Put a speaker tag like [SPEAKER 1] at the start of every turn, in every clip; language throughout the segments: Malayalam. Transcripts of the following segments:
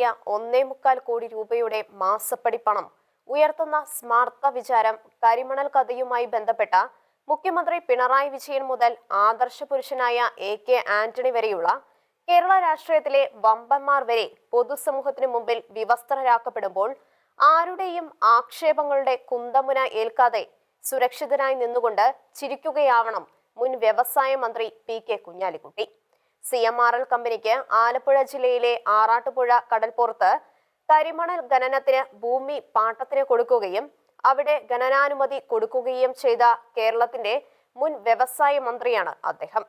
[SPEAKER 1] കൈമാറിയ ഒന്നേ മുക്കാൽ കോടി രൂപയുടെ മാസപ്പടി പണം. ഉയർത്തുന്ന സ്മാർത്ത വിചാരം കരിമണൽ കഥയുമായി ബന്ധപ്പെട്ട മുഖ്യമന്ത്രി പിണറായി വിജയൻ മുതൽ ആദർശ പുരുഷനായ എ കെ ആന്റണി വരെയുള്ള കേരള രാഷ്ട്രീയത്തിലെ വമ്പന്മാർ വരെ പൊതുസമൂഹത്തിന് മുമ്പിൽ വിവസ്ത്രരാക്കപ്പെടുമ്പോൾ ആരുടെയും ആക്ഷേപങ്ങളുടെ കുന്തമുന ഏൽക്കാതെ സുരക്ഷിതനായി നിന്നുകൊണ്ട് ചിരിക്കുകയാവണം മുൻ വ്യവസായ മന്ത്രി P K Kunhalikutty. C M R L കമ്പനിക്ക് ആലപ്പുഴ ജില്ലയിലെ ആറാട്ടുപുഴ കടൽപ്പുറത്ത് കരിമണൽ ഖനനത്തിന് ഭൂമി പാട്ടത്തിന് കൊടുക്കുകയും അവിടെ ഖനനാനുമതി കൊടുക്കുകയും ചെയ്ത കേരളത്തിന്റെ മുൻ വ്യവസായ മന്ത്രിയാണ് അദ്ദേഹം.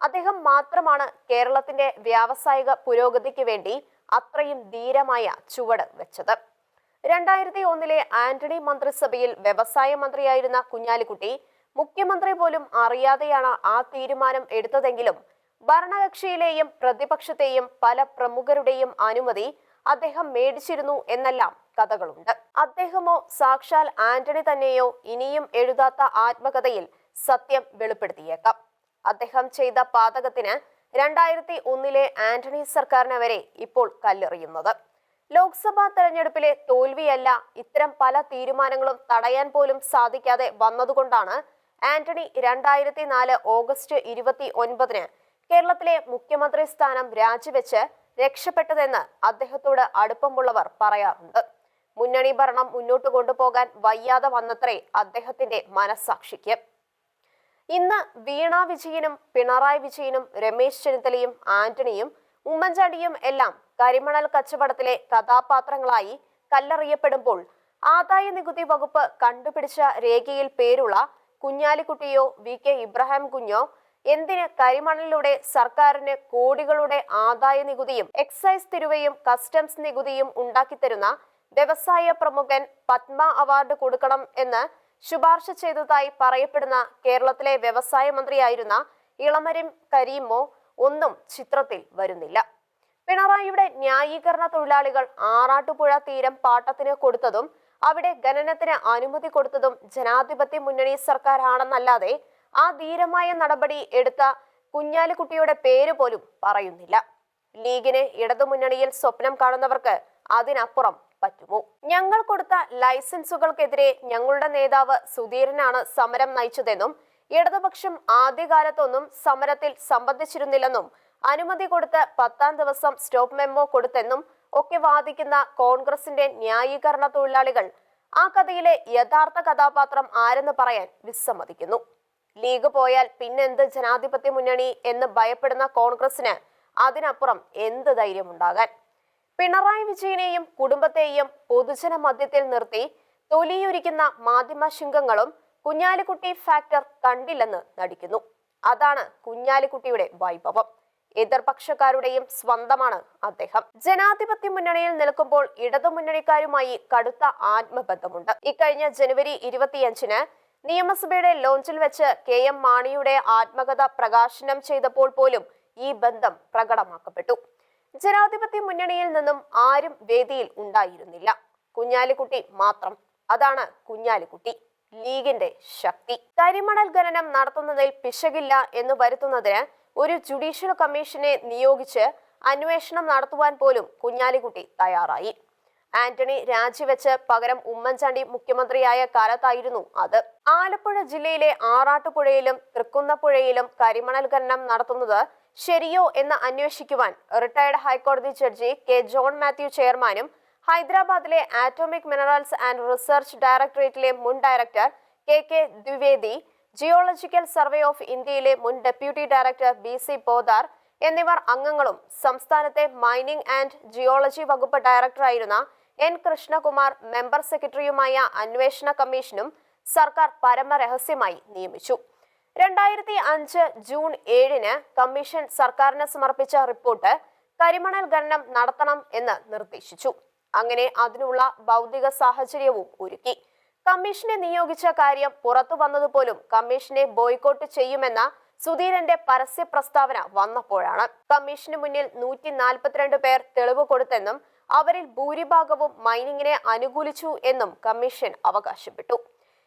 [SPEAKER 1] അദ്ദേഹം മാത്രമാണ് കേരളത്തിന്റെ വ്യാവസായിക പുരോഗതിക്ക് വേണ്ടി അത്രയും ധീരമായ ചുവട് വെച്ചത്. രണ്ടായിരത്തി ഒന്നിലെ ആന്റണി മന്ത്രിസഭയിൽ വ്യവസായ മന്ത്രിയായിരുന്ന കുഞ്ഞാലിക്കുട്ടി മുഖ്യമന്ത്രി പോലും അറിയാതെയാണ് ആ തീരുമാനം എടുത്തതെങ്കിലും ഭരണകക്ഷിയിലെയും പ്രതിപക്ഷത്തെയും പല പ്രമുഖരുടെയും അനുമതി അദ്ദേഹം മേടിച്ചിരുന്നു എന്നെല്ലാം കഥകളുണ്ട്. അദ്ദേഹമോ സാക്ഷാൽ ആന്റണി തന്നെയോ ഇനിയും എഴുതാത്ത ആത്മകഥയിൽ സത്യം വെളിപ്പെടുത്തിയേക്കാം. അദ്ദേഹം ചെയ്ത പാതകത്തിന് രണ്ടായിരത്തി ഒന്നിലെ ആന്റണി സർക്കാരിനെ വരെ ഇപ്പോൾ കല്ലെറിയുന്നത്. ലോക്സഭാ തെരഞ്ഞെടുപ്പിലെ തോൽവിയല്ല ഇത്തരം പല തീരുമാനങ്ങളും തടയാൻ പോലും സാധിക്കാതെ വന്നതുകൊണ്ടാണ് ആന്റണി രണ്ടായിരത്തി നാല് ഓഗസ്റ്റ് ഇരുപത്തി ഒൻപതിന് കേരളത്തിലെ മുഖ്യമന്ത്രി സ്ഥാനം രാജിവെച്ച് രക്ഷപ്പെട്ടതെന്ന് അദ്ദേഹത്തോട് അടുപ്പമുള്ളവർ പറയാറുണ്ട്. മുന്നണി ഭരണം മുന്നോട്ട് കൊണ്ടുപോകാൻ വയ്യാതെ വന്നത്രേ അദ്ദേഹത്തിന്റെ മനസ്സാക്ഷിക്ക് ഇന്ന് വീണ വിജയനും പിണറായി വിജയനും രമേശ് ചെന്നിത്തലയും ആന്റണിയും ഉമ്മൻചാണ്ടിയും എല്ലാം കരിമണൽ കച്ചവടത്തിലെ കഥാപാത്രങ്ങളായി കല്ലെറിയപ്പെടുമ്പോൾ ആദായ നികുതി വകുപ്പ് കണ്ടുപിടിച്ച രേഖയിൽ പേരുള്ള കുഞ്ഞാലിക്കുട്ടിയോ വി കെ ഇബ്രാഹിം കുഞ്ഞോ എന്തിന് കരിമണലിലൂടെ സർക്കാരിന് കോടികളുടെ ആദായ നികുതിയും എക്സൈസ് തിരുവയും കസ്റ്റംസ് നികുതിയും ഉണ്ടാക്കിത്തരുന്ന വ്യവസായ പ്രമുഖൻ പത്മ അവാർഡ് കൊടുക്കണം എന്ന് ശുപാർശ ചെയ്തതായി പറയപ്പെടുന്ന കേരളത്തിലെ വ്യവസായ മന്ത്രിയായിരുന്ന ഇളമരം കരീമോ ഒന്നും ചിത്രത്തിൽ വരുന്നില്ല. പിണറായിയുടെ ന്യായീകരണ തൊഴിലാളികൾ ആറാട്ടുപുഴ തീരം പാട്ടത്തിന് കൊടുത്തതും അവിടെ ഖനനത്തിന് അനുമതി കൊടുത്തതും ജനാധിപത്യ മുന്നണി സർക്കാരാണെന്നല്ലാതെ ആ ധീരമായ നടപടി എടുത്ത കുഞ്ഞാലിക്കുട്ടിയുടെ പേര് പോലും പറയുന്നില്ല. ലീഗിന് ഇടതുമുന്നണിയിൽ സ്വപ്നം കാണുന്നവർക്ക് അതിനപ്പുറം പറ്റുമോ? ഞങ്ങൾ കൊടുത്ത ലൈസൻസുകൾക്കെതിരെ ഞങ്ങളുടെ നേതാവ് സുധീരനാണ് സമരം നയിച്ചതെന്നും ഇടതുപക്ഷം ആദ്യകാലത്തൊന്നും സമരത്തിൽ സംബന്ധിച്ചിരുന്നില്ലെന്നും അനുമതി കൊടുത്ത് പത്താം ദിവസം സ്റ്റോപ്പ് മെമ്മോ കൊടുത്തെന്നും ഒക്കെ വാദിക്കുന്ന കോൺഗ്രസിന്റെ ന്യായീകരണ തൊഴിലാളികൾ ആ കഥയിലെ യഥാർത്ഥ കഥാപാത്രം ആരെന്ന് പറയാൻ വിസമ്മതിക്കുന്നു. ലീഗ് പോയാൽ പിന്നെന്ത് ജനാധിപത്യ മുന്നണി എന്ന് ഭയപ്പെടുന്ന കോൺഗ്രസിന് അതിനപ്പുറം എന്ത് ധൈര്യമുണ്ടാകാൻ? പിണറായി വിജയനെയും കുടുംബത്തെയും പൊതുജന മധ്യത്തിൽ നിർത്തി തൊലിയൊരിക്കുന്ന മാധ്യമ ശൃംഗങ്ങളും കുഞ്ഞാലിക്കുട്ടി ഫാക്ടർ കണ്ടില്ലെന്ന് നടിക്കുന്നു. അതാണ് കുഞ്ഞാലിക്കുട്ടിയുടെ വൈഭവം. എതിർപക്ഷക്കാരുടെയും സ്വന്തമാണ് അദ്ദേഹം. ജനാധിപത്യ മുന്നണിയിൽ നിൽക്കുമ്പോൾ ഇടതുമുന്നണിക്കാരുമായി കടുത്ത ആത്മബന്ധമുണ്ട്. ഇക്കഴിഞ്ഞ ജനുവരി ഇരുപത്തിയഞ്ചിന് നിയമസഭയുടെ ലോഞ്ചിൽ വെച്ച് കെ എം മാണിയുടെ ആത്മകഥ പ്രകാശനം ചെയ്തപ്പോൾ പോലും ഈ ബന്ധം പ്രകടമാക്കപ്പെട്ടു. ജനാധിപത്യ മുന്നണിയിൽ നിന്നും ആരും വേദിയിൽ ഉണ്ടായിരുന്നില്ല. കുഞ്ഞാലിക്കുട്ടി മാത്രം. അതാണ് കുഞ്ഞാലിക്കുട്ടി ലീഗിന്റെ ശക്തി. കരിമണൽ ഖനനം നടത്തുന്നതിൽ പിശകില്ല എന്ന് വരുത്തുന്നതിന് ഒരു ജുഡീഷ്യൽ കമ്മീഷനെ നിയോഗിച്ച് അന്വേഷണം നടത്തുവാൻ പോലും കുഞ്ഞാലിക്കുട്ടി തയ്യാറായി. ആന്റണി രാജിവെച്ച് പകരം ഉമ്മൻചാണ്ടി മുഖ്യമന്ത്രിയായ കാലത്തായിരുന്നു അത്. ആലപ്പുഴ ജില്ലയിലെ ആറാട്ടുപുഴയിലും തൃക്കുന്നപ്പുഴയിലും കരിമണൽ ഖനനം നടത്തുന്നത് ശരിയോ എന്ന് അന്വേഷിക്കുവാൻ റിട്ടയർഡ് ഹൈക്കോടതി ജഡ്ജി കെ ജോൺ മാത്യു ചെയർമാനും ഹൈദരാബാദിലെ ആറ്റോമിക് മിനറൽസ് ആൻഡ് റിസർച്ച് ഡയറക്ടറേറ്റിലെ മുൻ director K K Dwivedi geological survey of ഇന്ത്യയിലെ മുൻ deputy director B C Podar എന്നിവർ അംഗങ്ങളും സംസ്ഥാനത്തെ മൈനിംഗ് ആൻഡ് ജിയോളജി വകുപ്പ് ഡയറക്ടറായിരുന്ന എൻ കൃഷ്ണകുമാർ മെമ്പർ സെക്രട്ടറിയുമായ അന്വേഷണ കമ്മീഷനും സർക്കാർ പരമരഹസ്യമായി നിയമിച്ചു. രണ്ടായിരത്തി അഞ്ച് ജൂൺ ഏഴിന് കമ്മീഷൻ സർക്കാരിന് സമർപ്പിച്ച റിപ്പോർട്ട് കരിമണൽ ഖനനം നടത്തണം എന്ന് നിർദ്ദേശിച്ചു. അങ്ങനെ അതിനുള്ള ഭൗതിക സാഹചര്യവും ഒരുക്കി. കമ്മീഷനെ നിയോഗിച്ച കാര്യം പുറത്തു വന്നതുപോലും കമ്മീഷനെ ബോയ്ക്കോട്ട് ചെയ്യുമെന്ന സുധീരന്റെ പരസ്യ പ്രസ്താവന വന്നപ്പോഴാണ്. കമ്മീഷന് മുന്നിൽ നൂറ്റി നാൽപ്പത്തിരണ്ട് പേർ തെളിവ് കൊടുത്തെന്നും അവരിൽ ഭൂരിഭാഗവും മൈനിങ്ങിനെ അനുകൂലിച്ചു എന്നും കമ്മീഷൻ അവകാശപ്പെട്ടു.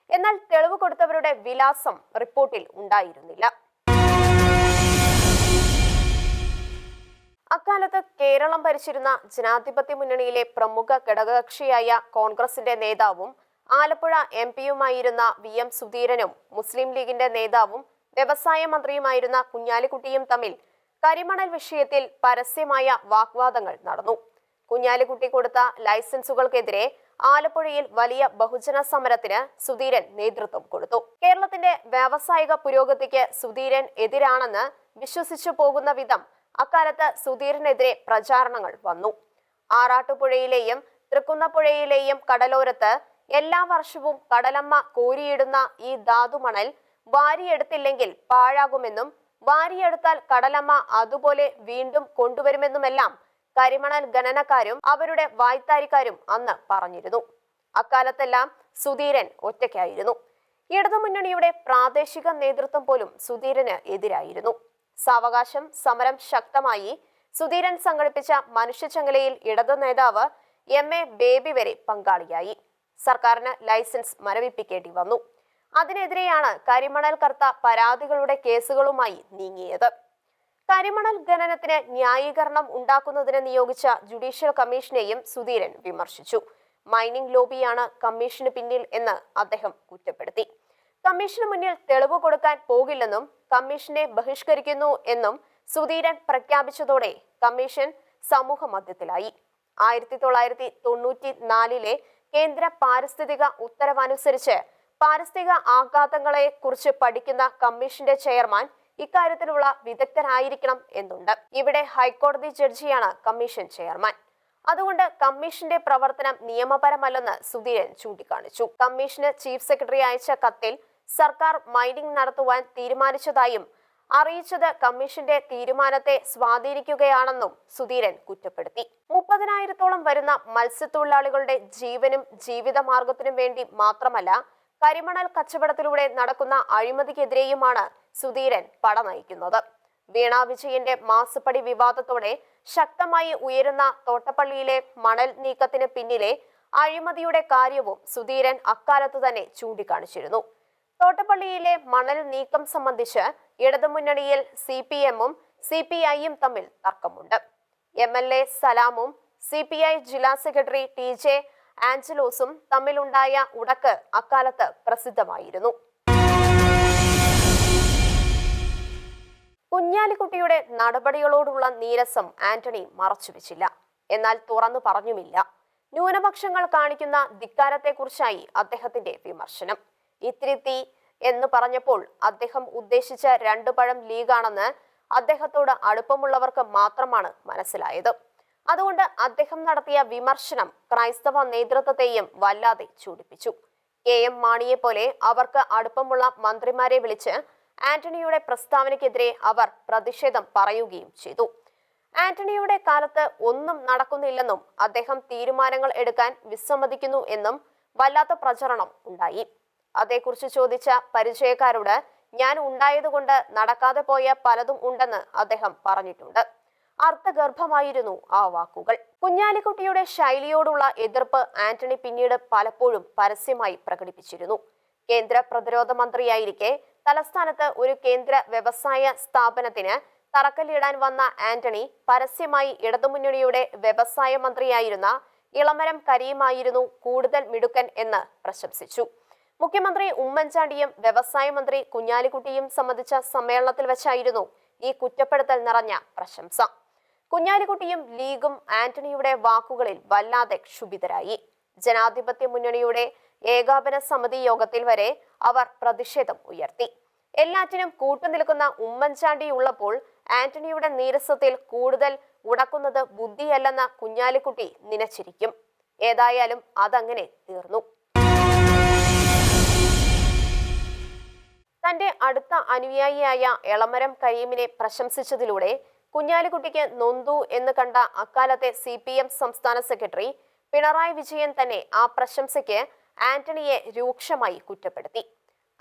[SPEAKER 1] എന്നാൽ തെളിവ് കൊടുത്തവരുടെ വിലാസം റിപ്പോർട്ടിൽ ഉണ്ടായിരുന്നില്ല. അക്കാലത്ത് കേരളം ഭരിച്ചിരുന്ന ജനാധിപത്യ മുന്നണിയിലെ പ്രമുഖ ഘടകകക്ഷിയായ കോൺഗ്രസിന്റെ നേതാവും ആലപ്പുഴ എം പിയുമായിരുന്ന വി എം സുധീരനും മുസ്ലിം ലീഗിന്റെ നേതാവും വ്യവസായ മന്ത്രിയുമായിരുന്ന കുഞ്ഞാലിക്കുട്ടിയും തമ്മിൽ കരിമണൽ വിഷയത്തിൽ പരസ്യമായ വാഗ്വാദങ്ങൾ നടന്നു. കുഞ്ഞാലിക്കുട്ടി കൊടുത്ത ലൈസൻസുകൾക്കെതിരെ ആലപ്പുഴയിൽ വലിയ ബഹുജന സമരത്തിന് സുധീരൻ നേതൃത്വം കൊടുത്തു. കേരളത്തിന്റെ വ്യാവസായിക പുരോഗതിക്ക് സുധീരൻ എതിരാണെന്ന് വിശ്വസിച്ചു പോകുന്ന വിധം അക്കാലത്ത് സുധീരനെതിരെ പ്രചാരണങ്ങൾ വന്നു. ആറാട്ടുപുഴയിലെയും തൃക്കുന്നപ്പുഴയിലെയും കടലോരത്ത് എല്ലാ വർഷവും കടലമ്മ കോരിയിടുന്ന ഈ ധാതുമണൽ വാരിയെടുത്തില്ലെങ്കിൽ പാഴാകുമെന്നും വാരിയെടുത്താൽ കടലമ്മ അതുപോലെ വീണ്ടും കൊണ്ടുവരുമെന്നുമെല്ലാം കരിമണൽ ഖനനക്കാരും അവരുടെ വായ്ത്താരിക്കാരും അന്ന് പറഞ്ഞിരുന്നു. അക്കാലത്തെല്ലാം സുധീരൻ ഒറ്റയ്ക്കായിരുന്നു. ഇടതുമുന്നണിയുടെ പ്രാദേശിക നേതൃത്വം പോലും സുധീരന് എതിരായിരുന്നു. സാവകാശം സമരം ശക്തമായി സുധീരൻ സംഘടിപ്പിച്ച മനുഷ്യചങ്ങലയിൽ ഇടതു നേതാവ് എം. എ. ബേബി വരെ പങ്കാളിയായി. സർക്കാരിന് ലൈസൻസ് മരവിപ്പിക്കേണ്ടി വന്നു. അതിനെതിരെയാണ് കരിമണൽ കർത്ത പരാതികളുടെ കേസുകളുമായി നീങ്ങിയത്. കരിമണൽ ഖനനത്തിന് ന്യായീകരണം ഉണ്ടാക്കുന്നതിന് നിയോഗിച്ച ജുഡീഷ്യൽ കമ്മീഷനെയും സുധീരൻ വിമർശിച്ചു. മൈനിംഗ് ലോബിയാണ് കമ്മീഷന് പിന്നിൽ എന്ന് അദ്ദേഹം കുറ്റപ്പെടുത്തി. കമ്മീഷന് മുന്നിൽ തെളിവ് കൊടുക്കാൻ പോകില്ലെന്നും കമ്മീഷനെ ബഹിഷ്കരിക്കുന്നു എന്നും സുധീരൻ പ്രഖ്യാപിച്ചതോടെ കമ്മീഷൻ സമൂഹ മധ്യത്തിലായി. ആയിരത്തി തൊള്ളായിരത്തി തൊണ്ണൂറ്റി നാലിലെ കേന്ദ്ര പാരിസ്ഥിതിക ഉത്തരവനുസരിച്ച് പാരിസ്ഥിതിക ആഘാതങ്ങളെ കുറിച്ച് പഠിക്കുന്ന കമ്മീഷന്റെ ചെയർമാൻ ഇക്കാര്യത്തിലുള്ള വിദഗ്ധനായിരിക്കണം എന്നുണ്ട്. ഇവിടെ ഹൈക്കോടതി ജഡ്ജിയാണ് കമ്മീഷൻ ചെയർമാൻ. അതുകൊണ്ട് കമ്മീഷന്റെ പ്രവർത്തനം നിയമപരമല്ലെന്ന് സുധീരൻ ചൂണ്ടിക്കാണിച്ചു. കമ്മീഷന് ചീഫ് സെക്രട്ടറി അയച്ച കത്തിൽ സർക്കാർ മൈനിംഗ് നടത്തുവാൻ തീരുമാനിച്ചതായും അറിയിച്ചത് കമ്മീഷന്റെ തീരുമാനത്തെ സ്വാധീനിക്കുകയാണെന്നും സുധീരൻ കുറ്റപ്പെടുത്തി. മുപ്പതിനായിരത്തോളം വരുന്ന മത്സ്യത്തൊഴിലാളികളുടെ ജീവനും ജീവിതമാർഗത്തിനും വേണ്ടി മാത്രമല്ല കരിമണൽ കച്ചവടത്തിലൂടെ നടക്കുന്ന അഴിമതിക്കെതിരെയുമാണ് സുധീരൻ പട നയിക്കുന്നത് വീണ വിജയന്റെ മാസപ്പടി വിവാദത്തോടെ ശക്തമായി ഉയരുന്ന തോട്ടപ്പള്ളിയിലെ മണൽ നീക്കത്തിന് പിന്നിലെ അഴിമതിയുടെ കാര്യവും സുധീരൻ അക്കാലത്ത് തന്നെ ചൂണ്ടിക്കാണിച്ചിരുന്നു. തോട്ടപ്പള്ളിയിലെ മണൽ നീക്കം സംബന്ധിച്ച് ഇടതുമുന്നണിയിൽ സി പി എമ്മും സി പി ഐയും തമ്മിൽ തർക്കമുണ്ട്. എം എൽ എ സലാമും സി പി ഐ ജില്ലാ സെക്രട്ടറി ടി ജെ ആഞ്ചലോസും തമ്മിലുണ്ടായ ഉടക്ക് അക്കാലത്ത് പ്രസിദ്ധമായിരുന്നു. കുഞ്ഞാലിക്കുട്ടിയുടെ നടപടികളോടുള്ള നീരസം ആന്റണി മറച്ചുവെച്ചില്ല. എന്നാൽ തുറന്നു പറഞ്ഞുമില്ല. ന്യൂനപക്ഷങ്ങൾ കാണിക്കുന്ന ധിക്കാരത്തെക്കുറിച്ചായി അദ്ദേഹത്തിന്റെ വിമർശനം. ഇത്തിരി തീ എന്ന് പറഞ്ഞപ്പോൾ അദ്ദേഹം ഉദ്ദേശിച്ച രണ്ടു പഴം ലീഗാണെന്ന് അദ്ദേഹത്തോട് അടുപ്പമുള്ളവർക്ക് മാത്രമാണ് മനസ്സിലായത്. അതുകൊണ്ട് അദ്ദേഹം നടത്തിയ വിമർശനം ക്രൈസ്തവ നേതൃത്വത്തെയും വല്ലാതെ ചൂടിപ്പിച്ചു. കെ എം മാണിയെ പോലെ അവർക്ക് അടുപ്പമുള്ള മന്ത്രിമാരെ വിളിച്ച് ആന്റണിയുടെ പ്രസ്താവനയ്ക്കെതിരെ അവർ പ്രതിഷേധം പറയുകയും ചെയ്തു. ആന്റണിയുടെ കാലത്ത് ഒന്നും നടക്കുന്നില്ലെന്നും അദ്ദേഹം തീരുമാനങ്ങൾ എടുക്കാൻ വിസമ്മതിക്കുന്നു എന്നും വല്ലാത്ത പ്രചരണം ഉണ്ടായി. അതേക്കുറിച്ച് ചോദിച്ച പരിചയക്കാരോട് ഞാൻ ഉണ്ടായതുകൊണ്ട് നടക്കാതെ പോയ പലതും ഉണ്ടെന്ന് അദ്ദേഹം പറഞ്ഞിട്ടുണ്ട്. അർത്ഥഗർഭമായിരുന്നു ആ വാക്കുകൾ. കുഞ്ഞാലിക്കുട്ടിയുടെ ശൈലിയോടുള്ള എതിർപ്പ് ആന്റണി പിന്നീട് പലപ്പോഴും പരസ്യമായി പ്രകടിപ്പിച്ചിരുന്നു. കേന്ദ്ര പ്രതിരോധ മന്ത്രിയായിരിക്കെ തലസ്ഥാനത്ത് ഒരു കേന്ദ്ര വ്യവസായ സ്ഥാപനത്തിന് തറക്കല്ലിടാൻ വന്ന ആന്റണി പരസ്യമായി ഇടതുമുന്നണിയുടെ വ്യവസായ മന്ത്രിയായിരുന്ന ഇളമരം കരീമായിരുന്നു കൂടുതൽ മിടുക്കൻ എന്ന് പ്രശംസിച്ചു. മുഖ്യമന്ത്രി ഉമ്മൻചാണ്ടിയും വ്യവസായ മന്ത്രി കുഞ്ഞാലിക്കുട്ടിയും സംബന്ധിച്ച സമ്മേളനത്തിൽ വെച്ചായിരുന്നു ഈ കുറ്റപ്പെടുത്തൽ നിറഞ്ഞ പ്രശംസ. കുഞ്ഞാലിക്കുട്ടിയും ലീഗും ആന്റണിയുടെ വാക്കുകളിൽ വല്ലാതെ ക്ഷുഭിതരായി. ജനാധിപത്യ മുന്നണിയുടെ ഏകാപന സമിതി യോഗത്തിൽ വരെ അവർ പ്രതിഷേധം ഉയർത്തി. എല്ലാറ്റിനും കൂട്ടുനിൽക്കുന്ന ഉമ്മൻചാണ്ടി ഉള്ളപ്പോൾ ആന്റണിയുടെ നീരസത്തിൽ കൂടുതൽ ഉടക്കുന്നത് ബുദ്ധിയല്ലെന്ന കുഞ്ഞാലിക്കുട്ടി നിനച്ചിരിക്കും. ഏതായാലും അതങ്ങനെ തീർന്നു. തന്റെ അടുത്ത അനുയായിയായ എളമരം കരീമിനെ പ്രശംസിച്ചതിലൂടെ കുഞ്ഞാലിക്കുട്ടിക്ക് നൊന്തു എന്ന് കണ്ട അക്കാലത്തെ സി പി എം സംസ്ഥാന സെക്രട്ടറി പിണറായി വിജയൻ തന്നെ ആ പ്രശംസയ്ക്ക് ആന്റണിയെ രൂക്ഷമായി കുറ്റപ്പെടുത്തി.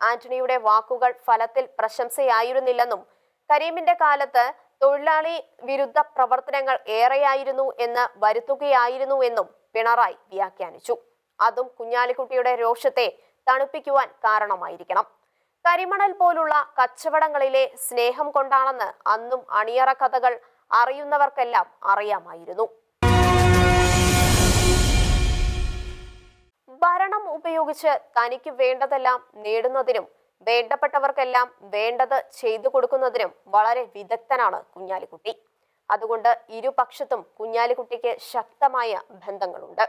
[SPEAKER 1] ആന്റണിയുടെ വാക്കുകൾ ഫലത്തിൽ പ്രശംസയായിരുന്നില്ലെന്നും കരീമിന്റെ കാലത്ത് തൊഴിലാളി വിരുദ്ധ പ്രവർത്തനങ്ങൾ ഏറെയായിരുന്നു എന്ന് വരുത്തുകയായിരുന്നു എന്നും പിണറായി വ്യാഖ്യാനിച്ചു. അതും കുഞ്ഞാലിക്കുട്ടിയുടെ രോഷത്തെ തണുപ്പിക്കുവാൻ കാരണമായിരിക്കണം. കരിമണൽ പോലുള്ള കച്ചവടങ്ങളിലെ സ്നേഹം കൊണ്ടാണെന്ന് അന്നും അണിയറ കഥകൾ അറിയുന്നവർക്കെല്ലാം അറിയാമായിരുന്നു. ഭരണം ഉപയോഗിച്ച് തനിക്ക് വേണ്ടതെല്ലാം നേടുന്നതിനും വേണ്ടപ്പെട്ടവർക്കെല്ലാം വേണ്ടത് ചെയ്തു കൊടുക്കുന്നതിനും വളരെ വിദഗ്ധനാണ് കുഞ്ഞാലിക്കുട്ടി. അതുകൊണ്ട് ഇരുപക്ഷത്തും കുഞ്ഞാലിക്കുട്ടിക്ക് ശക്തമായ ബന്ധങ്ങളുണ്ട്.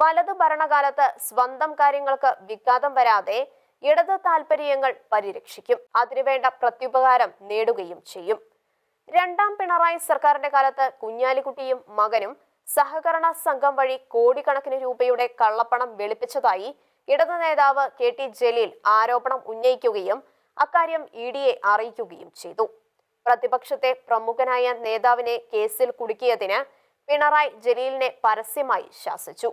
[SPEAKER 1] വലതു ഭരണകാലത്ത് സ്വന്തം കാര്യങ്ങൾക്ക് വിഘാതം വരാതെ ഇടത് താൽപര്യങ്ങൾ പരിരക്ഷിക്കും. അതിനുവേണ്ട പ്രത്യുപകാരം നേടുകയും ചെയ്യും. രണ്ടാം പിണറായി സർക്കാരിന്റെ കാലത്ത് കുഞ്ഞാലിക്കുട്ടിയും മകനും സഹകരണ സംഘം വഴി കോടിക്കണക്കിന് രൂപയുടെ കള്ളപ്പണം വെളുപ്പിച്ചതായി ഇടത് നേതാവ് കെ ടി ജലീൽ ആരോപണം ഉന്നയിക്കുകയും അക്കാര്യം ഇ ഡിയെ അറിയിക്കുകയും ചെയ്തു. പ്രതിപക്ഷത്തെ പ്രമുഖനായ നേതാവിനെ കേസിൽ കുടുക്കിയതിന് പിണറായി ജലീലിനെ പരസ്യമായി ശാസിച്ചു.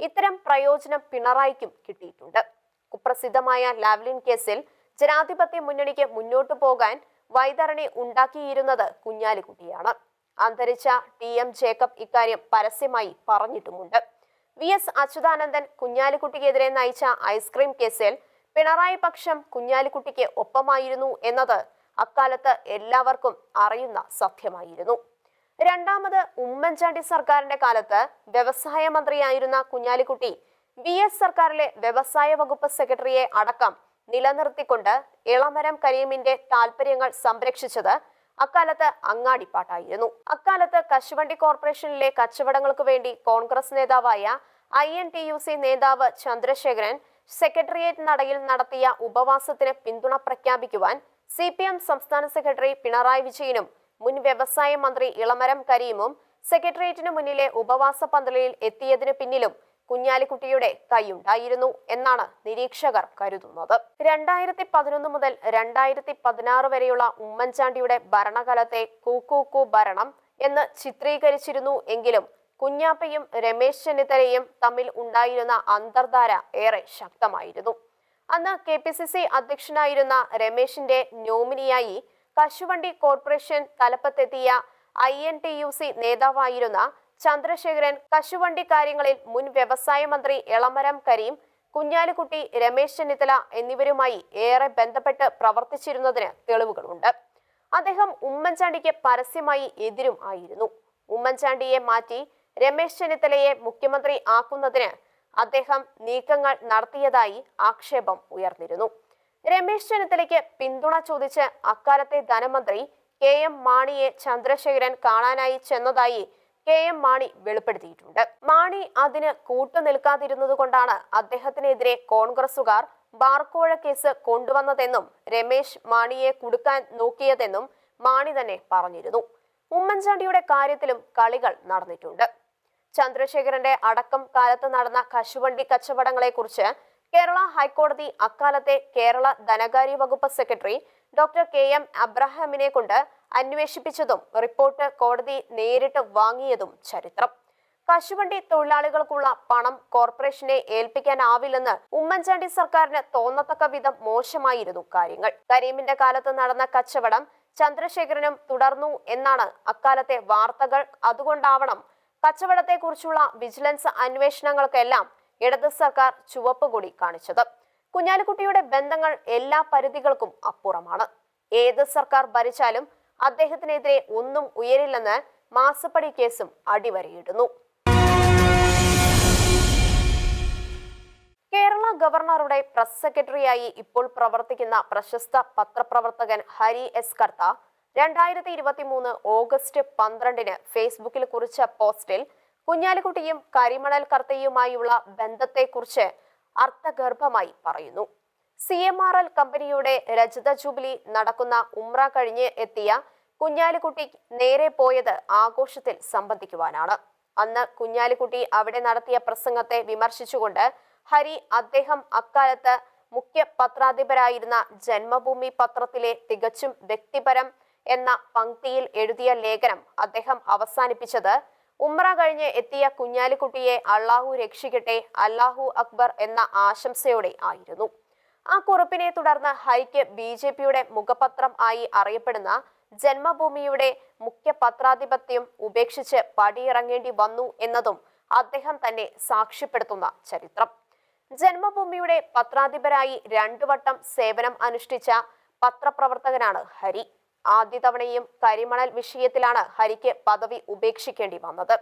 [SPEAKER 1] ഇത്തരം പ്രയോജനം പിണറായിക്കും കിട്ടിയിട്ടുണ്ട്. കുപ്രസിദ്ധമായ ലാവ്ലിൻ കേസിൽ ജനാധിപത്യ മുന്നണിക്ക് മുന്നോട്ടു പോകാൻ വൈതരണി ഉണ്ടാക്കിയിരുന്നത് കുഞ്ഞാലിക്കുട്ടിയാണ്. അന്തരിച്ച ടി എം ജേക്കബ് ഇക്കാര്യം പരസ്യമായി പറഞ്ഞിട്ടുമുണ്ട്. വി എസ് അച്യുതാനന്ദൻ കുഞ്ഞാലിക്കുട്ടിക്കെതിരെ നയിച്ച ഐസ്ക്രീം കേസിൽ പിണറായി പക്ഷം കുഞ്ഞാലിക്കുട്ടിക്ക് ഒപ്പമായിരുന്നു എന്നത് അക്കാലത്ത് എല്ലാവർക്കും അറിയുന്ന സത്യമായിരുന്നു. രണ്ടാമത് ഉമ്മൻചാണ്ടി സർക്കാരിന്റെ കാലത്ത് വ്യവസായ മന്ത്രിയായിരുന്ന കുഞ്ഞാലിക്കുട്ടി വി എസ് സർക്കാരിലെ വ്യവസായ വകുപ്പ് സെക്രട്ടറിയെ അടക്കം നിലനിർത്തിക്കൊണ്ട് ഇളമരം കരീമിന്റെ താൽപര്യങ്ങൾ സംരക്ഷിച്ചത് അക്കാലത്ത് അങ്ങാടിപ്പാട്ടായിരുന്നു. അക്കാലത്ത് കശുവണ്ടി കോർപ്പറേഷനിലെ കച്ചവടങ്ങൾക്ക് വേണ്ടി കോൺഗ്രസ് നേതാവായ I N T U C നേതാവ് ചന്ദ്രശേഖരൻ സെക്രട്ടേറിയറ്റ് നടയിൽ നടത്തിയ ഉപവാസത്തിന് പിന്തുണ പ്രഖ്യാപിക്കുവാൻ സി പി എം സംസ്ഥാന സെക്രട്ടറി പിണറായി വിജയനും മുൻ വ്യവസായ മന്ത്രി ഇളമരം കരീമും സെക്രട്ടേറിയറ്റിന് മുന്നിലെ ഉപവാസ പന്തലിൽ എത്തിയതിനു പിന്നിലും കുഞ്ഞാലിക്കുട്ടിയുടെ കൈയുണ്ടായിരുന്നു എന്നാണ് നിരീക്ഷകർ കരുതുന്നത്. രണ്ടായിരത്തി പതിനൊന്ന് മുതൽ രണ്ടായിരത്തി പതിനാറ് വരെയുള്ള ഉമ്മൻചാണ്ടിയുടെ ഭരണകാലത്തെ കൂക്കൂക്കു ഭരണം എന്ന് ചിത്രീകരിച്ചിരുന്നു എങ്കിലും കുഞ്ഞാപ്പയും രമേശ് ചെന്നിത്തലയും തമ്മിൽ ഉണ്ടായിരുന്ന അന്തർധാര ഏറെ ശക്തമായിരുന്നു. അന്ന് കെ പി സി സി അധ്യക്ഷനായിരുന്ന രമേശിന്റെ നോമിനിയായി കശുവണ്ടി corporation തലപ്പത്തെത്തിയ I N T U C നേതാവായിരുന്ന ചന്ദ്രശേഖരൻ കശുവണ്ടി കാര്യങ്ങളിൽ മുൻ വ്യവസായ മന്ത്രി എളമരം കരീം കുഞ്ഞാലിക്കുട്ടി രമേശ് ചെന്നിത്തല എന്നിവരുമായി ഏറെ ബന്ധപ്പെട്ട് പ്രവർത്തിച്ചിരുന്നതിന് തെളിവുകളുണ്ട്. അദ്ദേഹം ഉമ്മൻചാണ്ടിക്ക് പരസ്യമായി എതിരും ആയിരുന്നു. ഉമ്മൻചാണ്ടിയെ മാറ്റി രമേശ് ചെന്നിത്തലയെ മുഖ്യമന്ത്രി ആക്കുന്നതിന് അദ്ദേഹം നീക്കങ്ങൾ നടത്തിയതായി ആക്ഷേപം ഉയർന്നിരുന്നു. രമേശ് ചെന്നിത്തലയ്ക്ക് പിന്തുണ ചോദിച്ച് അക്കാലത്തെ ധനമന്ത്രി കെ എം മാണിയെ ചന്ദ്രശേഖരൻ കാണാനായി ചെന്നതായി കെ എം മാണി വെളിപ്പെടുത്തിയിട്ടുണ്ട്. മാണി അതിന് കൂട്ടു കൂട്ടുനിൽക്കാതിരുന്നതുകൊണ്ടാണ് അദ്ദേഹത്തിനെതിരെ കോൺഗ്രസുകാർ ബാർക്കോഴ കേസ് കൊണ്ടുവന്നതെന്നും രമേശ് മാണിയെ കുടുക്കാൻ നോക്കിയതെന്നും മാണി തന്നെ പറഞ്ഞിരുന്നു. ഉമ്മൻചാണ്ടിയുടെ കാര്യത്തിലും കളികൾ നടന്നിട്ടുണ്ട്. ചന്ദ്രശേഖരന്റെ അടക്കം കാലത്ത് നടന്ന കശുവണ്ടി കച്ചവടങ്ങളെക്കുറിച്ച് കേരള ഹൈക്കോടതി അക്കാലത്തെ കേരള ധനകാര്യ വകുപ്പ് സെക്രട്ടറി ഡോക്ടർ കെ എം അബ്രഹാമിനെ കൊണ്ട് അന്വേഷിപ്പിച്ചതും റിപ്പോർട്ട് കോടതി നേരിട്ട് വാങ്ങിയതും ചരിത്രം. കശുവണ്ടി തൊഴിലാളികൾക്കുള്ള പണം കോർപ്പറേഷനെ ഏൽപ്പിക്കാനാവില്ലെന്ന് ഉമ്മൻചാണ്ടി സർക്കാരിന് തോന്നത്തക്ക വിധം മോശമായിരുന്നു കാര്യങ്ങൾ. കരീമിന്റെ കാലത്ത് നടന്ന കച്ചവടം ചന്ദ്രശേഖരനും തുടർന്നു എന്നാണ് അക്കാലത്തെ വാർത്തകൾ. അതുകൊണ്ടാവണം കച്ചവടത്തെക്കുറിച്ചുള്ള വിജിലൻസ് അന്വേഷണങ്ങൾക്കെല്ലാം ഇടത് സർക്കാർ ചുവപ്പ് കൂടി കാണിച്ചത്. കുഞ്ഞാലിക്കുട്ടിയുടെ ബന്ധങ്ങൾ എല്ലാ പരിധികൾക്കും അപ്പുറമാണ്. ഏത് സർക്കാർ ഭരിച്ചാലും അദ്ദേഹത്തിനെതിരെ ഒന്നും ഉയരില്ലെന്ന് മാസപ്പടി കേസും അടിവരയിടുന്നു. കേരള ഗവർണറുടെ പ്രസ് സെക്രട്ടറിയായി ഇപ്പോൾ പ്രവർത്തിക്കുന്ന പ്രശസ്ത പത്രപ്രവർത്തകൻ ഹരി എസ് കർത്ത രണ്ടായിരത്തി ഇരുപത്തി മൂന്ന് ഓഗസ്റ്റ് പന്ത്രണ്ടിന് ഫേസ്ബുക്കിൽ കുറിച്ച പോസ്റ്റിൽ കുഞ്ഞാലിക്കുട്ടിയും കരിമണൽ കർത്തയുമായുള്ള ബന്ധത്തെക്കുറിച്ച് അർത്ഥഗർഭമായി പറയുന്നു. സി എം ആർ എൽ കമ്പനിയുടെ രജത ജൂബിലി നടക്കുന്ന ഉമ്ര കഴിഞ്ഞ് എത്തിയ കുഞ്ഞാലിക്കുട്ടി നേരെ പോയത് ആഘോഷത്തിൽ സംബന്ധിക്കുവാനാണ്. അന്ന് കുഞ്ഞാലിക്കുട്ടി അവിടെ നടത്തിയ പ്രസംഗത്തെ വിമർശിച്ചുകൊണ്ട് ഹരി അദ്ദേഹം അക്കാലത്ത് മുഖ്യ പത്രാധിപരായിരുന്ന ജന്മഭൂമി പത്രത്തിലെ തികച്ചും വ്യക്തിപരം എന്ന പങ്ക്തിയിൽ എഴുതിയ ലേഖനം അദ്ദേഹം അവസാനിപ്പിച്ചത് ഉമ്ര കഴിഞ്ഞ് എത്തിയ കുഞ്ഞാലിക്കുട്ടിയെ അള്ളാഹു രക്ഷിക്കട്ടെ അല്ലാഹു അക്ബർ എന്ന ആശംസയോടെ ആയിരുന്നു. ആ കുറിപ്പിനെ തുടർന്ന് ഹൈക്ക് ബി ജെ പിയുടെ മുഖപത്രം ആയി അറിയപ്പെടുന്ന ജന്മഭൂമിയുടെ മുഖ്യ പത്രാധിപത്യം ഉപേക്ഷിച്ച് പടിയിറങ്ങേണ്ടി വന്നു എന്നതും അദ്ദേഹം തന്നെ സാക്ഷ്യപ്പെടുത്തുന്ന ചരിത്രം. ജന്മഭൂമിയുടെ പത്രാധിപരായി രണ്ടു വട്ടം സേവനം അനുഷ്ഠിച്ച പത്രപ്രവർത്തകനാണ് ഹരി. ആദ്യ തവണയും കരിമണൽ വിഷയത്തിലാണ് ഹരിക്ക് പദവി ഉപേക്ഷിക്കേണ്ടി വന്നത്.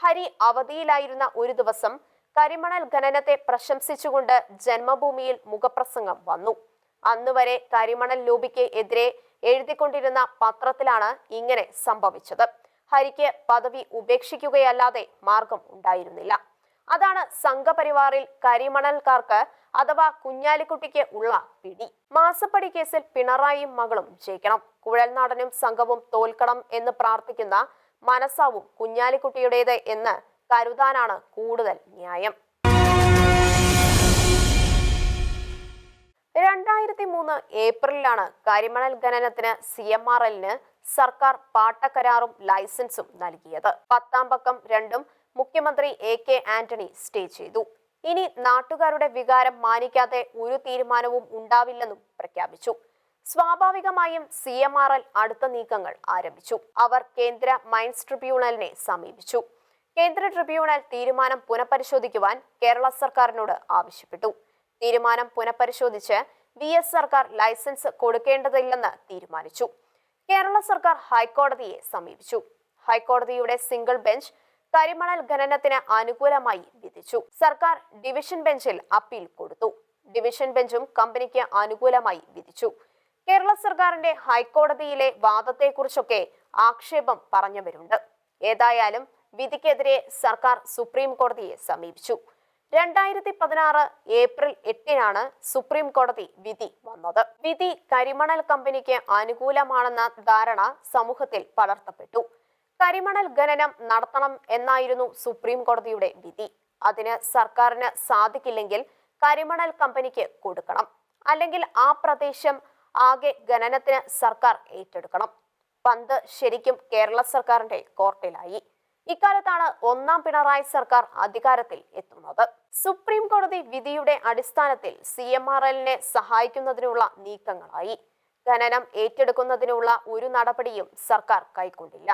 [SPEAKER 1] ഹരി അവധിയിലായിരുന്ന ഒരു ദിവസം കരിമണൽ ഖനനത്തെ പ്രശംസിച്ചുകൊണ്ട് ജന്മഭൂമിയിൽ മുഖപ്രസംഗം വന്നു. അന്നുവരെ കരിമണൽ ലോബിക്ക് എതിരെ എഴുതിക്കൊണ്ടിരുന്ന പത്രത്തിലാണ് ഇങ്ങനെ സംഭവിച്ചത്. ഹരിക്ക് പദവി ഉപേക്ഷിക്കുകയല്ലാതെ മാർഗം ഉണ്ടായിരുന്നില്ല. അതാണ് സംഘപരിവാറിൽ കരിമണൽക്കാർക്ക് അഥവാ കുഞ്ഞാലിക്കുട്ടിക്ക് ഉള്ള പിടി. മാസപ്പടി കേസിൽ പിണറായിയും മകളും ജയിക്കണം. കുഴൽനാടനും സംഘവും തോൽക്കണം എന്ന് പ്രാർത്ഥിക്കുന്ന മനസാവും കുഞ്ഞാലിക്കുട്ടിയുടേത് എന്ന് കരുതാനാണ് കൂടുതൽ ന്യായം. രണ്ടായിരത്തി മൂന്ന് ഏപ്രിലാണ് കരിമണൽ ഖനനത്തിന് സി എം ആർ എല്ലിന് സർക്കാർ പാട്ടക്കരാറും ലൈസൻസും നൽകിയത്. പത്താം പക്കം രണ്ടും മുഖ്യമന്ത്രി എ കെ ആന്റണി സ്റ്റേ ചെയ്തു. ഇനി നാട്ടുകാരുടെ വികാരം മാനിക്കാതെ ഒരു തീരുമാനവും ഉണ്ടാവില്ലെന്നും പ്രഖ്യാപിച്ചു. സ്വാഭാവികമായും സി എം ആർ എൽ അടുത്ത നീക്കങ്ങൾ ആരംഭിച്ചു. അവർ കേന്ദ്ര മൈൻസ് ട്രിബ്യൂണലിനെ സമീപിച്ചു. കേന്ദ്ര ട്രിബ്യൂണൽ തീരുമാനം പുനഃപരിശോധിക്കുവാൻ കേരള സർക്കാരിനോട് ആവശ്യപ്പെട്ടു. തീരുമാനം പുനഃപരിശോധിച്ച് വി എസ് സർക്കാർ ലൈസൻസ് കൊടുക്കേണ്ടതില്ലെന്ന് തീരുമാനിച്ചു. കേരള സർക്കാർ ഹൈക്കോടതിയെ സമീപിച്ചു. ഹൈക്കോടതിയുടെ സിംഗിൾ ബെഞ്ച് കരിമണൽ ഖനനത്തിന് അനുകൂലമായി വിധിച്ചു. സർക്കാർ ഡിവിഷൻ ബെഞ്ചിൽ അപ്പീൽ കൊടുത്തു. ഡിവിഷൻ ബെഞ്ചും കമ്പനിക്ക് അനുകൂലമായി വിധിച്ചു. കേരള സർക്കാരിന്റെ ഹൈക്കോടതിയിലെ വാദത്തെക്കുറിച്ചൊക്കെ ആക്ഷേപം പറഞ്ഞവരുണ്ട്. ഏതായാലും വിധിക്കെതിരെ സർക്കാർ സുപ്രീം കോടതിയെ സമീപിച്ചു. രണ്ടായിരത്തി പതിനാറ് ഏപ്രിൽ എട്ടിനാണ് സുപ്രീം കോടതി വിധി വന്നത്. വിധി കരിമണൽ കമ്പനിക്ക് അനുകൂലമാണെന്ന ധാരണ സമൂഹത്തിൽ പടർത്തപ്പെട്ടു. കരിമണൽ ഖനനം നടത്തണം എന്നായിരുന്നു സുപ്രീം കോടതിയുടെ വിധി. അതിന് സർക്കാരിന് സാധിക്കില്ലെങ്കിൽ കരിമണൽ കമ്പനിക്ക് കൊടുക്കണം. അല്ലെങ്കിൽ ആ പ്രദേശം ആകെ ഖനനത്തിന് സർക്കാർ ഏറ്റെടുക്കണം. പന്ത് ശരിക്കും കേരള സർക്കാരിന്റെ കോർട്ടിലായി. ഇക്കാലത്താണ് ഒന്നാം പിണറായി സർക്കാർ അധികാരത്തിൽ എത്തുന്നത്. സുപ്രീം കോടതി വിധിയുടെ അടിസ്ഥാനത്തിൽ സി എം ആർ എല്ലിനെ സഹായിക്കുന്നതിനുള്ള നീക്കങ്ങളായി. ഖനനം ഏറ്റെടുക്കുന്നതിനുള്ള ഒരു നടപടിയും സർക്കാർ കൈക്കൊണ്ടില്ല.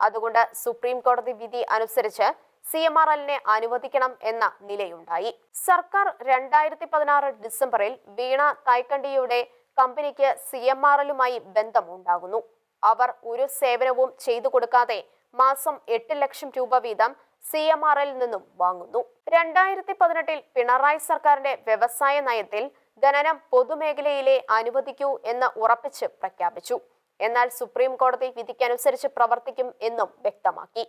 [SPEAKER 1] അതുകൊണ്ട് സുപ്രീം കോടതി വിധി അനുസരിച്ച് സി എം ആർ എല്ലിനെ അനുവദിക്കണം എന്ന നിലയുണ്ടായി. സർക്കാർ രണ്ടായിരത്തി പതിനാറ് ഡിസംബറിൽ വീണ തൈക്കണ്ടിയുടെ കമ്പനിക്ക് സി എം ആർ എല്ലുമായി ബന്ധമുണ്ടാകുന്നു. അവർ ഒരു സേവനവും ചെയ്തു കൊടുക്കാതെ മാസം എട്ട് ലക്ഷം രൂപ വീതം സി എം ആർ എൽ നിന്നും വാങ്ങുന്നു. രണ്ടായിരത്തി പതിനെട്ടിൽ പിണറായി സർക്കാരിന്റെ വ്യവസായ നയത്തിൽ ഖനനം പൊതുമേഖലയിലെ അനുവദിക്കൂ എന്ന് ഉറപ്പിച്ച് പ്രഖ്യാപിച്ചു. എന്നാൽ സുപ്രീം കോടതി വിധിക്കനുസരിച്ച് പ്രവർത്തിക്കും എന്നും വ്യക്തമാക്കി.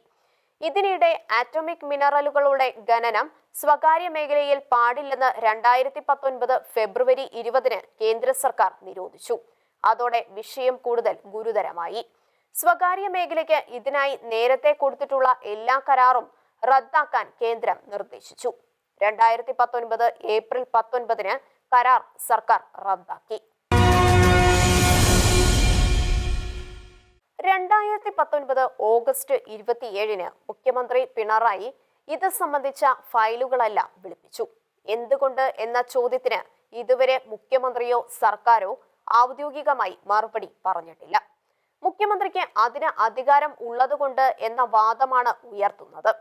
[SPEAKER 1] ഇതിനിടെ ആറ്റോമിക് മിനറലുകളുടെ ഖനനം സ്വകാര്യ മേഖലയിൽ പാടില്ലെന്ന് രണ്ടായിരത്തി പത്തൊൻപത് ഫെബ്രുവരി ഇരുപതിന് കേന്ദ്ര സർക്കാർ നിരോധിച്ചു. അതോടെ വിഷയം കൂടുതൽ ഗുരുതരമായി. സ്വകാര്യ മേഖലയ്ക്ക് ഇതിനായി നേരത്തെ കൊടുത്തിട്ടുള്ള എല്ലാ കരാറും റദ്ദാക്കാൻ കേന്ദ്രം നിർദ്ദേശിച്ചു. രണ്ടായിരത്തി പത്തൊൻപത് ഏപ്രിൽ പത്തൊൻപതിന് കരാർ സർക്കാർ റദ്ദാക്കി. രണ്ടായിരത്തി പത്തൊൻപത് ഓഗസ്റ്റ് ഇരുപത്തിയേഴിന് മുഖ്യമന്ത്രി പിണറായി ഇത് സംബന്ധിച്ച ഫയലുകളെല്ലാം വിളിപ്പിച്ചു. എന്തുകൊണ്ട് എന്ന ചോദ്യത്തിന് ഇതുവരെ മുഖ്യമന്ത്രിയോ സർക്കാരോ ഔദ്യോഗികമായി മറുപടി പറഞ്ഞിട്ടില്ല. മുഖ്യമന്ത്രിക്ക് അതിന് അധികാരം ഉള്ളതുകൊണ്ട് എന്ന വാദമാണ് ഉയർത്തുന്നത്.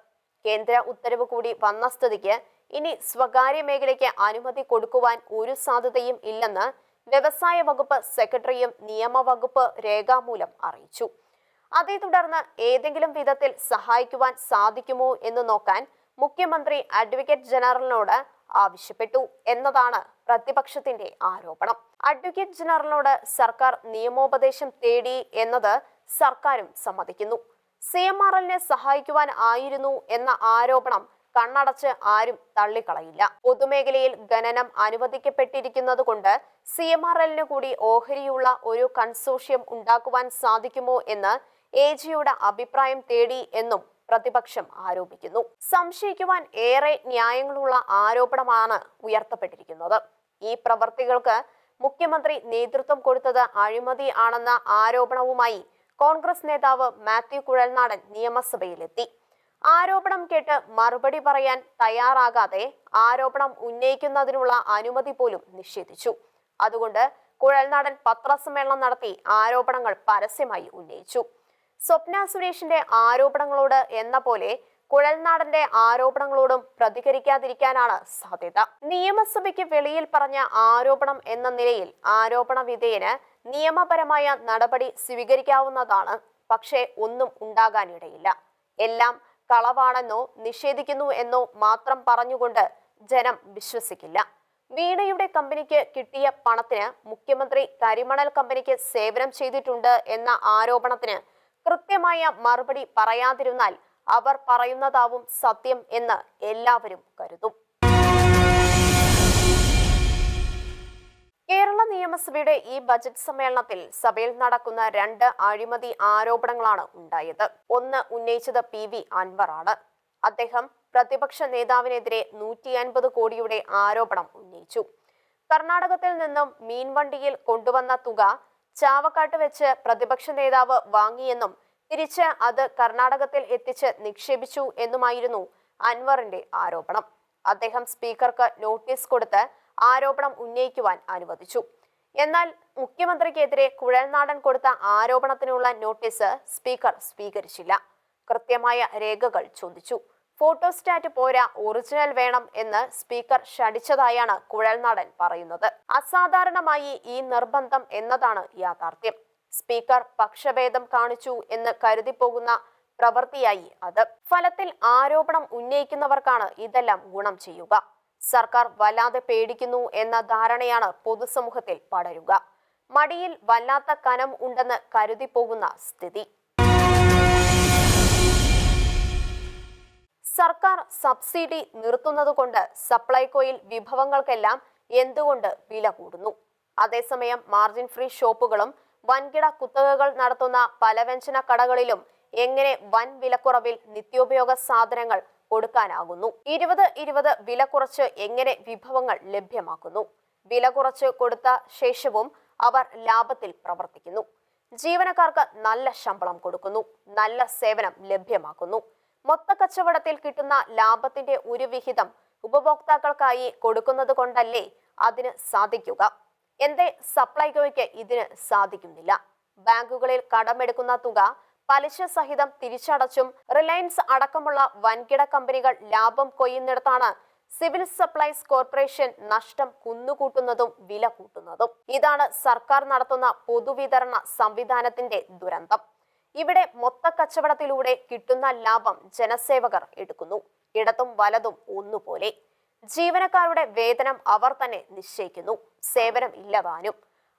[SPEAKER 1] കേന്ദ്ര ഉത്തരവ് കൂടി വന്ന സ്ഥിതിക്ക് ഇനി സ്വകാര്യ മേഖലയ്ക്ക് അനുമതി കൊടുക്കുവാൻ ഒരു സാധ്യതയും ഇല്ലെന്ന് വ്യവസായ വകുപ്പ് സെക്രട്ടറിയും നിയമവകുപ്പ് രേഖാമൂലം അറിയിച്ചു. അതേ തുടർന്ന് ഏതെങ്കിലും വിധത്തിൽ സഹായിക്കുവാൻ സാധിക്കുമോ എന്ന് നോക്കാൻ മുഖ്യമന്ത്രി അഡ്വക്കേറ്റ് ജനറലിനോട് ആവശ്യപ്പെട്ടു എന്നതാണ് പ്രതിപക്ഷത്തിന്റെ ആരോപണം. അഡ്വക്കേറ്റ് ജനറലിനോട് സർക്കാർ നിയമോപദേശം തേടി എന്നത് സർക്കാരും സമ്മതിക്കുന്നു. സി എം ആർ എല്ലിനെ സഹായിക്കുവാൻ ആയിരുന്നു എന്ന ആരോപണം കണ്ണടച്ച് ആരും തള്ളിക്കളയില്ല. പൊതുമേഖലയിൽ ഖനനം അനുവദിക്കപ്പെട്ടിരിക്കുന്നത് കൊണ്ട് സി എം ആർ എല്ലിന് കൂടി ഓഹരിയുള്ള ഒരു കൺസോഷ്യം ഉണ്ടാക്കുവാൻ സാധിക്കുമോ എന്ന് എ ജിയുടെ അഭിപ്രായം തേടി എന്നും പ്രതിപക്ഷം ആരോപിക്കുന്നു. സംശയിക്കുവാൻ ഏറെ ന്യായങ്ങളുള്ള ആരോപണമാണ് ഉയർത്തപ്പെട്ടിരിക്കുന്നത്. ഈ പ്രവർത്തികൾക്ക് മുഖ്യമന്ത്രി നേതൃത്വം കൊടുത്തത് അഴിമതി ആണെന്ന ആരോപണവുമായി കോൺഗ്രസ് നേതാവ് മാത്യു കുഴൽനാടൻ നിയമസഭയിലെത്തി. ആരോപണം കേട്ട് മറുപടി പറയാൻ തയ്യാറാകാതെ ആരോപണം ഉന്നയിക്കുന്നതിനുള്ള അനുമതി പോലും നിഷേധിച്ചു. അതുകൊണ്ട് കുഴൽനാടൻ പത്രസമ്മേളനം നടത്തി ആരോപണങ്ങൾ പരസ്യമായി ഉന്നയിച്ചു. സ്വപ്ന സുരേഷിന്റെ ആരോപണങ്ങളോട് എന്ന പോലെ കുഴൽനാടന്റെ ആരോപണങ്ങളോടും പ്രതികരിക്കാതിരിക്കാനാണ് സാധ്യത. നിയമസഭയ്ക്ക് വെളിയിൽ പറഞ്ഞ ആരോപണം എന്ന നിലയിൽ ആരോപണ വിധേയന് നിയമപരമായ നടപടി സ്വീകരിക്കാവുന്നതാണ്. പക്ഷേ ഒന്നും ഉണ്ടാകാനിടയില്ല. എല്ലാം കളവാണെന്നോ നിഷേധിക്കുന്നു എന്നോ മാത്രം പറഞ്ഞുകൊണ്ട് ജനം വിശ്വസിക്കില്ല. വീണയുടെ കമ്പനിക്ക് കിട്ടിയ പണത്തിന് മുഖ്യമന്ത്രി കരിമണൽ കമ്പനിക്ക് സേവനം ചെയ്തിട്ടുണ്ട് എന്ന ആരോപണത്തിന് കൃത്യമായ മറുപടി പറയാതിരുന്നാൽ അവർ പറയുന്നതാവും സത്യം എന്ന് എല്ലാവരും കരുതും. കേരള നിയമസഭയുടെ ഈ ബജറ്റ് സമ്മേളനത്തിൽ സഭയിൽ നടക്കുന്ന രണ്ട് അഴിമതി ആരോപണങ്ങളാണ് ഉണ്ടായത്. ഒന്ന് ഉന്നയിച്ചത് പി വി ആണ് അദ്ദേഹം പ്രതിപക്ഷ നേതാവിനെതിരെ നൂറ്റി അൻപത് കോടിയുടെ ആരോപണം ഉന്നയിച്ചു. കർണാടകത്തിൽ നിന്നും മീൻവണ്ടിയിൽ കൊണ്ടുവന്ന തുക ചാവക്കാട്ട് വെച്ച് പ്രതിപക്ഷ നേതാവ് വാങ്ങിയെന്നും തിരിച്ച് അത് കർണാടകത്തിൽ എത്തിച്ച് നിക്ഷേപിച്ചു എന്നുമായിരുന്നു അൻവറിന്റെ ആരോപണം. അദ്ദേഹം സ്പീക്കർക്ക് നോട്ടീസ് കൊടുത്ത് ആരോപണം ഉന്നയിക്കുവാൻ അനുവദിച്ചു. എന്നാൽ മുഖ്യമന്ത്രിക്കെതിരെ കുഴൽനാടൻ കൊടുത്ത ആരോപണത്തിനുള്ള നോട്ടീസ് സ്പീക്കർ സ്വീകരിച്ചില്ല. കൃത്യമായ രേഖകൾ ചോദിച്ചു. ഫോട്ടോസ്റ്റാറ്റ് പോരാ ഒറിജിനൽ വേണം എന്ന് സ്പീക്കർ ക്ഷണിച്ചതായാണ് കുഴൽനാടൻ പറയുന്നത്. അസാധാരണമായി ഈ നിർബന്ധം എന്നതാണ് യാഥാർത്ഥ്യം. സ്പീക്കർ പക്ഷഭേദം കാണിച്ചു എന്ന് കരുതിപ്പോകുന്ന പ്രവൃത്തിയായി അത്. ഫലത്തിൽ ആരോപണം ഉന്നയിക്കുന്നവർക്കാണ് ഇതെല്ലാം ഗുണം ചെയ്യുക. സർക്കാർ വല്ലാതെ പേടിക്കുന്നു എന്ന ധാരണയാണ് പൊതുസമൂഹത്തിൽ പടരുക. മടിയിൽ വല്ലാത്ത കനം ഉണ്ടെന്ന് കരുതിപ്പോകുന്ന സ്ഥിതി. സർക്കാർ സബ്സിഡി നിർത്തുന്നതുകൊണ്ട് സപ്ലൈകോയിൽ വിഭവങ്ങൾക്കെല്ലാം എന്തുകൊണ്ട് വില കൂടുന്നു? അതേസമയം മാർജിൻ ഫ്രീ ഷോപ്പുകളും വൻകിട കുത്തകകൾ നടത്തുന്ന പലവ്യഞ്ജന കടകളിലും എങ്ങനെ വൻ വിലക്കുറവിൽ നിത്യോപയോഗ സാധനങ്ങൾ കൊടുക്കാനാകുന്നു. ഇരുപത് ഇരുപത് വില കുറച്ച് എങ്ങനെ വിഭവങ്ങൾ ലഭ്യമാക്കുന്നു. വില കുറച്ച് കൊടുത്ത ശേഷവും അവർ ലാഭത്തിൽ പ്രവർത്തിക്കുന്നു. ജീവനക്കാർക്ക് നല്ല ശമ്പളം കൊടുക്കുന്നു. നല്ല സേവനം ലഭ്യമാക്കുന്നു. മൊത്ത കച്ചവടത്തിൽ കിട്ടുന്ന ലാഭത്തിന്റെ ഒരു വിഹിതം ഉപഭോക്താക്കൾക്കായി കൊടുക്കുന്നത് കൊണ്ടല്ലേ അതിന് സാധിക്കുക. എന്തേ സപ്ലൈകോയ്ക്ക് ഇതിന് സാധിക്കുന്നില്ല. ബാങ്കുകളിൽ കടമെടുക്കുന്ന തുക പലിശ സഹിതം തിരിച്ചടച്ചും റിലയൻസ് അടക്കമുള്ള വൻകിട കമ്പനികൾ ലാഭം കൊയ്യുന്നിടത്താണ് സിവിൽ സപ്ലൈസ് കോർപ്പറേഷൻ നഷ്ടം കുന്നുകൂട്ടുന്നതും വില കൂട്ടുന്നതും ഇതാണ് സർക്കാർ നടത്തുന്ന പൊതുവിതരണ സംവിധാനത്തിന്റെ ദുരന്തം. ഇവിടെ മൊത്ത കച്ചവടത്തിലൂടെ കിട്ടുന്ന ലാഭം ജനസേവകർ എടുക്കുന്നു. ഇടത്തും വലതും ഒന്നുപോലെ. ജീവനക്കാരുടെ വേതനം അവർ തന്നെ നിശ്ചയിക്കുന്നു. സേവനം ഇല്ലതാനും.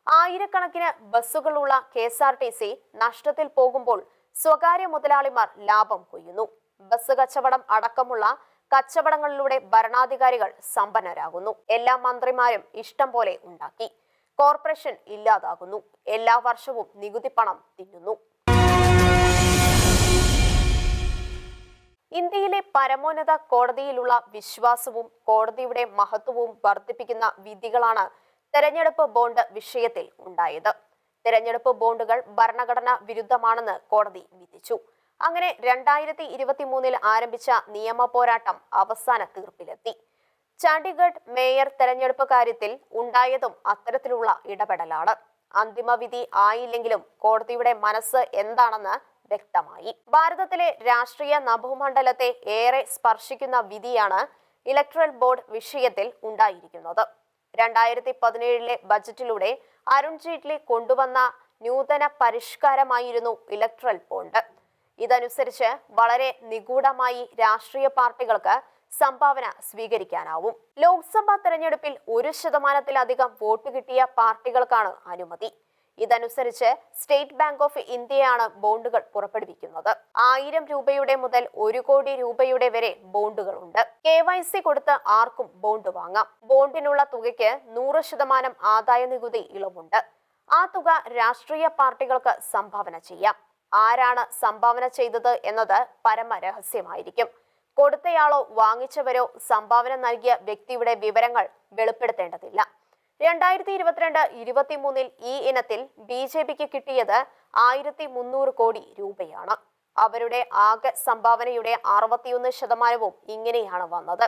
[SPEAKER 1] ആയിരക്കണക്കിന് ബസ്സുകളുള്ള K S R T C നഷ്ടത്തിൽ പോകുമ്പോൾ സ്വകാര്യ മുതലാളിമാർ ലാഭം കൊയ്യുന്നു. ബസ് കച്ചവടം അടക്കമുള്ള കച്ചവടങ്ങളിലൂടെ ഭരണാധികാരികൾ സമ്പന്നരാകുന്നു. എല്ലാ മന്ത്രിമാരും ഇഷ്ടം പോലെ ഉണ്ടാക്കി. കോർപ്പറേഷൻ ഇല്ലാതാകുന്നു. എല്ലാ വർഷവും നികുതി പണം തിന്നുന്നു. ഇന്ത്യയിലെ പരമോന്നത കോടതിയിലുള്ള വിശ്വാസവും കോടതിയുടെ മഹത്വവും വർദ്ധിപ്പിക്കുന്ന വിധികളാണ് തെരഞ്ഞെടുപ്പ് ബോണ്ട് വിഷയത്തിൽ ഉണ്ടായത്. തെരഞ്ഞെടുപ്പ് ബോണ്ടുകൾ ഭരണഘടന വിരുദ്ധമാണെന്ന് കോടതി വിധിച്ചു. അങ്ങനെ രണ്ടായിരത്തി ഇരുപത്തി മൂന്നിൽ ആരംഭിച്ച നിയമ പോരാട്ടം അവസാന തീർപ്പിലെത്തി. ചണ്ഡീഗഡ് മേയർ തെരഞ്ഞെടുപ്പ് കാര്യത്തിൽ ഉണ്ടായതും അത്തരത്തിലുള്ള ഇടപെടലാണ്. അന്തിമവിധി ആയില്ലെങ്കിലും കോടതിയുടെ മനസ്സ് എന്താണെന്ന് വ്യക്തമായി. ഭാരതത്തിലെ രാഷ്ട്രീയ നഭോമണ്ഡലത്തെ ഏറെ സ്പർശിക്കുന്ന വിധിയാണ് ഇലക്ട്രൽ ബോർഡ് വിഷയത്തിൽ ഉണ്ടായിരിക്കുന്നത്. രണ്ടായിരത്തി പതിനേഴിലെ ബജറ്റിലൂടെ അരുൺ ജെയ്റ്റ്ലി കൊണ്ടുവന്ന നൂതന പരിഷ്കാരമായിരുന്നു ഇലക്ട്രൽ ബോണ്ട്. ഇതനുസരിച്ച് വളരെ നിഗൂഢമായി രാഷ്ട്രീയ പാർട്ടികൾക്ക് സംഭാവന സ്വീകരിക്കാനാവും. ലോക്സഭാ തെരഞ്ഞെടുപ്പിൽ ഒരു ശതമാനത്തിലധികം വോട്ട് കിട്ടിയ പാർട്ടികൾക്കാണ് അനുമതി. ഇതനുസരിച്ച് സ്റ്റേറ്റ് ബാങ്ക് ഓഫ് ഇന്ത്യയാണ് ബോണ്ടുകൾ പുറപ്പെടുവിക്കുന്നത്. ആയിരം രൂപയുടെ മുതൽ ഒരു കോടി രൂപയുടെ വരെ ബോണ്ടുകളുണ്ട്. കെ വൈ സി കൊടുത്ത് ആർക്കും ബോണ്ട് വാങ്ങാം. ബോണ്ടിനുള്ള തുകയ്ക്ക് നൂറ് ശതമാനം ആദായ നികുതി ഇളവുണ്ട്. ആ തുക രാഷ്ട്രീയ പാർട്ടികൾക്ക് സംഭാവന ചെയ്യാം. ആരാണ് സംഭാവന ചെയ്തത് എന്നത് പരമരഹസ്യമായിരിക്കും. കൊടുത്തയാളോ വാങ്ങിച്ചവരോ സംഭാവന നൽകിയ വ്യക്തിയുടെ വിവരങ്ങൾ വെളിപ്പെടുത്തേണ്ടതില്ല. രണ്ടായിരത്തി ഇരുപത്തിരണ്ട് ഇരുപത്തിമൂന്നിൽ ഈ ഇനത്തിൽ ബി ജെ പിക്ക് കിട്ടിയത് ആയിരത്തി മുന്നൂറ് കോടി രൂപയാണ്. അവരുടെ ആകെ സംഭാവനയുടെ അറുപത്തിയൊന്ന് ശതമാനവും ഇങ്ങനെയാണ് വന്നത്.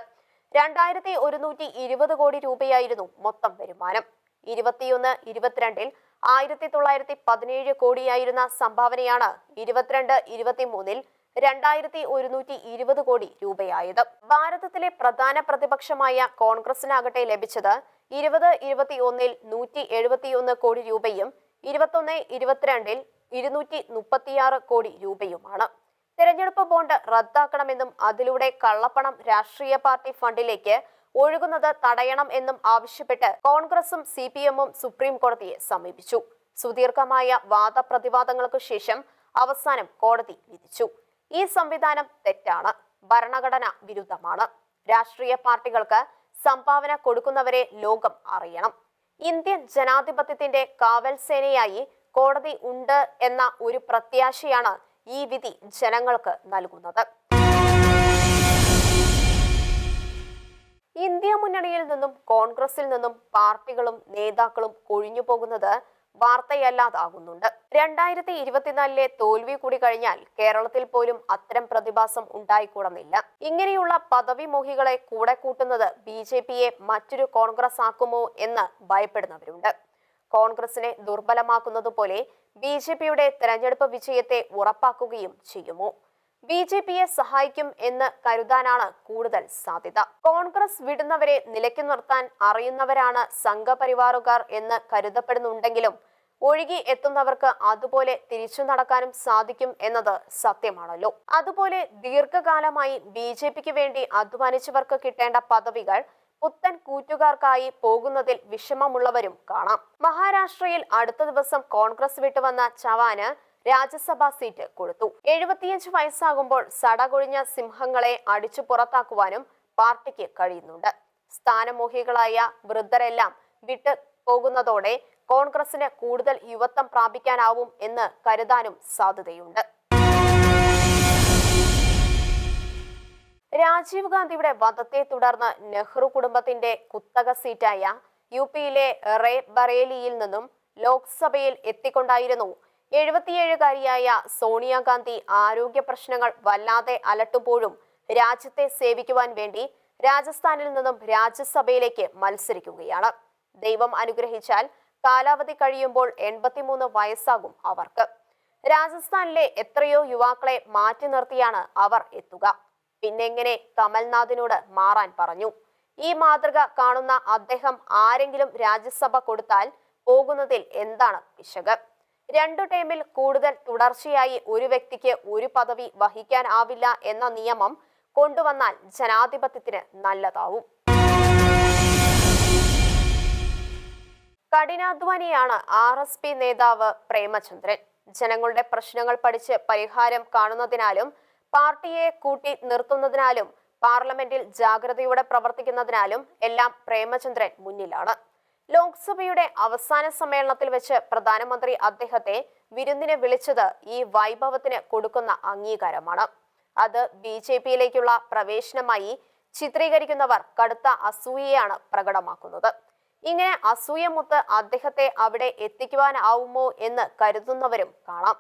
[SPEAKER 1] രണ്ടായിരത്തി ഒരുന്നൂറ്റി ഇരുപത് കോടി രൂപയായിരുന്നു മൊത്തം വരുമാനം. ഇരുപത്തിയൊന്ന് ഇരുപത്തിരണ്ടിൽ ആയിരത്തി തൊള്ളായിരത്തി പതിനേഴ് കോടിയായിരുന്ന സംഭാവനയാണ് ഇരുപത്തിരണ്ട് ഇരുപത്തിമൂന്നിൽ രണ്ടായിരത്തി ഒരുന്നൂറ്റി ഇരുപത് കോടി രൂപയായത്. ഭാരതത്തിലെ പ്രധാന പ്രതിപക്ഷമായ കോൺഗ്രസിനാകട്ടെ ലഭിച്ചത് ഇരുപത് ഇരുപത്തിയൊന്നിൽ നൂറ്റി എഴുപത്തിയൊന്ന് കോടി രൂപയും ഇരുപത്തൊന്ന് ഇരുപത്തിരണ്ടിൽ ഇരുന്നൂറ്റി മുപ്പത്തിയാറ് കോടി രൂപയുമാണ്. തെരഞ്ഞെടുപ്പ് ബോണ്ട് റദ്ദാക്കണമെന്നും അതിലൂടെ കള്ളപ്പണം രാഷ്ട്രീയ പാർട്ടി ഫണ്ടിലേക്ക് ഒഴുകുന്നത് തടയണം എന്നും ആവശ്യപ്പെട്ട് കോൺഗ്രസും സി പി എമ്മും സുപ്രീം കോടതിയെ സമീപിച്ചു. സുദീർഘമായ വാദപ്രതിവാദങ്ങൾക്ക് ശേഷം അവസാനം കോടതി വിധിച്ചു. ഈ സംവിധാനം തെറ്റാണ് ഭരണഘടന വിരുദ്ധമാണ്. രാഷ്ട്രീയ പാർട്ടികൾക്ക് സംഭാവന കൊടുക്കുന്നവരെ ലോകം അറിയണം. ഇന്ത്യൻ ജനാധിപത്യത്തിന്റെ കാവൽ സേനയായി കോടതി ഉണ്ട് എന്ന ഒരു പ്രത്യാശയാണ് ഈ വിധി ജനങ്ങൾക്ക് നൽകുന്നത്. ഇന്ത്യ മുന്നണിയിൽ നിന്നും കോൺഗ്രസിൽ നിന്നും പാർട്ടികളും നേതാക്കളും കൊഴിഞ്ഞു പോകുന്നത് വാർത്തയല്ലാതാകുന്നുണ്ട്. രണ്ടായിരത്തി ഇരുപത്തിനാലിലെ തോൽവി കൂടി കഴിഞ്ഞാൽ കേരളത്തിൽ പോലും അത്തരം പ്രതിഭാസം ഉണ്ടായിക്കൂടുന്നില്ല. ഇങ്ങനെയുള്ള പദവി മോഹികളെ കൂടെ കൂട്ടുന്നത് ബി ജെ പിയെ മറ്റൊരു കോൺഗ്രസ് ആക്കുമോ എന്ന് ഭയപ്പെടുന്നവരുണ്ട്. കോൺഗ്രസിനെ ദുർബലമാക്കുന്നതുപോലെ ബി ജെ പിയുടെ തെരഞ്ഞെടുപ്പ് വിജയത്തെ ഉറപ്പാക്കുകയും ചെയ്യുമോ? ബി ജെ പിയെ സഹായിക്കും എന്ന് കരുതാനാണ് കൂടുതൽ സാധ്യത. കോൺഗ്രസ് വിടുന്നവരെ നിലയ്ക്ക് നിർത്താൻ അറിയുന്നവരാണ് സംഘപരിവാറുകാർ എന്ന് കരുതപ്പെടുന്നുണ്ടെങ്കിലും ഒഴുകി എത്തുന്നവർക്ക് അതുപോലെ തിരിച്ചു നടക്കാനും സാധിക്കും എന്നത് സത്യമാണല്ലോ. അതുപോലെ ദീർഘകാലമായി ബി ജെ പിക്ക് വേണ്ടി അധ്വാനിച്ചവർക്ക് കിട്ടേണ്ട പദവികൾ പുത്തൻ കൂറ്റുകാർക്കായി പോകുന്നതിൽ വിഷമമുള്ളവരും കാണാം. മഹാരാഷ്ട്രയിൽ അടുത്ത ദിവസം കോൺഗ്രസ് വിട്ടുവന്ന ചവാന് രാജ്യസഭാ സീറ്റ് കൊടുത്തു. എഴുപത്തിയഞ്ച് വയസ്സാകുമ്പോൾ സടകൊഴിഞ്ഞ സിംഹങ്ങളെ അടിച്ചു പുറത്താക്കുവാനും പാർട്ടിക്ക് കഴിയുന്നുണ്ട്. സ്ഥാനമോഹികളായ വൃദ്ധരെല്ലാം വിട്ട് പോകുന്നതോടെ കോൺഗ്രസിന് കൂടുതൽ യുവത്വം പ്രാപിക്കാനാവും എന്ന് കരുതാനും സാധ്യതയുണ്ട്. രാജീവ് ഗാന്ധിയുടെ വധത്തെ തുടർന്ന് നെഹ്റു കുടുംബത്തിന്റെ കുത്തക സീറ്റായ യു പിയിലെ റേ ബറേലിയിൽ നിന്നും ലോക്സഭയിൽ എത്തിക്കൊണ്ടായിരുന്നു. എഴുപത്തിയേഴുകാരിയായ സോണിയാഗാന്ധി ആരോഗ്യ പ്രശ്നങ്ങൾ വല്ലാതെ അലട്ടുമ്പോഴും രാജ്യത്തെ സേവിക്കുവാൻ വേണ്ടി രാജസ്ഥാനിൽ നിന്നും രാജ്യസഭയിലേക്ക് മത്സരിക്കുകയാണ്. ദൈവം അനുഗ്രഹിച്ചാൽ കാലാവധി കഴിയുമ്പോൾ എൺപത്തിമൂന്ന് വയസ്സാകും അവർക്ക്. രാജസ്ഥാനിലെ എത്രയോ യുവാക്കളെ മാറ്റി നിർത്തിയാണ് അവർ എത്തുക. പിന്നെങ്ങനെ കമൽനാഥിനോട് മാറാൻ പറഞ്ഞു. ഈ മാതൃക കാണുന്ന അദ്ദേഹം ആരെങ്കിലും രാജ്യസഭ കൊടുത്താൽ പോകുന്നതിൽ എന്താണ് പിശക് രണ്ടു ടൈമിൽ കൂടുതൽ തുടർച്ചയായി ഒരു വ്യക്തിക്ക് ഒരു പദവി വഹിക്കാനാവില്ല എന്ന നിയമം കൊണ്ടുവന്നാൽ ജനാധിപത്യത്തിന് നല്ലതാവും. കഠിനാധ്വാനിയാണ് ആർ എസ് പി നേതാവ് പ്രേമചന്ദ്രൻ. ജനങ്ങളുടെ പ്രശ്നങ്ങൾ പഠിച്ച് പരിഹാരം കാണുന്നതിനാലും പാർട്ടിയെ കൂട്ടി നിർത്തുന്നതിനാലും പാർലമെന്റിൽ ജാഗ്രതയോടെ പ്രവർത്തിക്കുന്നതിനാലും എല്ലാം പ്രേമചന്ദ്രൻ മുന്നിലാണ്. ലോക്സഭയുടെ അവസാന സമ്മേളനത്തിൽ വെച്ച് പ്രധാനമന്ത്രി അദ്ദേഹത്തെ വിരുന്നിനെ വിളിച്ചത് ഈ വൈഭവത്തിന് കൊടുക്കുന്ന അംഗീകാരമാണ്. അത് ബി ജെ പിയിലേക്കുള്ള പ്രവേശനമായി ചിത്രീകരിക്കുന്നവർ കടുത്ത അസൂയയാണ് പ്രകടമാക്കുന്നത്. ഇങ്ങനെ അസൂയമുത്ത് അദ്ദേഹത്തെ അവിടെ എത്തിക്കുവാനാവുമോ എന്ന് കരുതുന്നവരും കാണാം.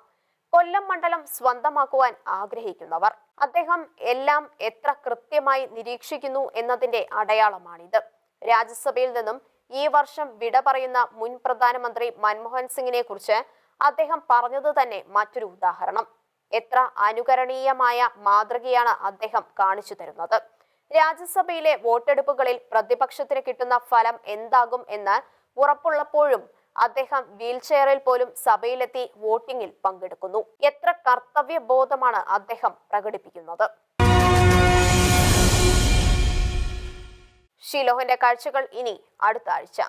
[SPEAKER 1] കൊല്ലം മണ്ഡലം സ്വന്തമാക്കുവാൻ ആഗ്രഹിക്കുന്നവർ. അദ്ദേഹം എല്ലാം എത്ര കൃത്യമായി നിരീക്ഷിക്കുന്നു എന്നതിന്റെ അടയാളമാണിത്. രാജ്യസഭയിൽ നിന്നും ഈ വർഷം വിട പറയുന്ന മുൻ പ്രധാനമന്ത്രി മൻമോഹൻ സിംഗിനെ കുറിച്ച് അദ്ദേഹം പറഞ്ഞത് തന്നെ മറ്റൊരു ഉദാഹരണം. എത്ര അനുകരണീയമായ മാതൃകയാണ് അദ്ദേഹം കാണിച്ചു തരുന്നത്. രാജ്യസഭയിലെ വോട്ടെടുപ്പുകളിൽ പ്രതിപക്ഷത്തിന് കിട്ടുന്ന ഫലം എന്താകും എന്ന് ഉറപ്പുള്ളപ്പോഴും അദ്ദേഹം വീൽചെയറിൽ പോലും സഭയിലെത്തി വോട്ടിംഗിൽ പങ്കെടുക്കുന്നു. എത്ര കർത്തവ്യബോധമാണ് അദ്ദേഹം പ്രകടിപ്പിക്കുന്നത്. ഷിലോഹിന്റെ കാഴ്ചകൾ ഇനി അടുത്ത ആഴ്ച.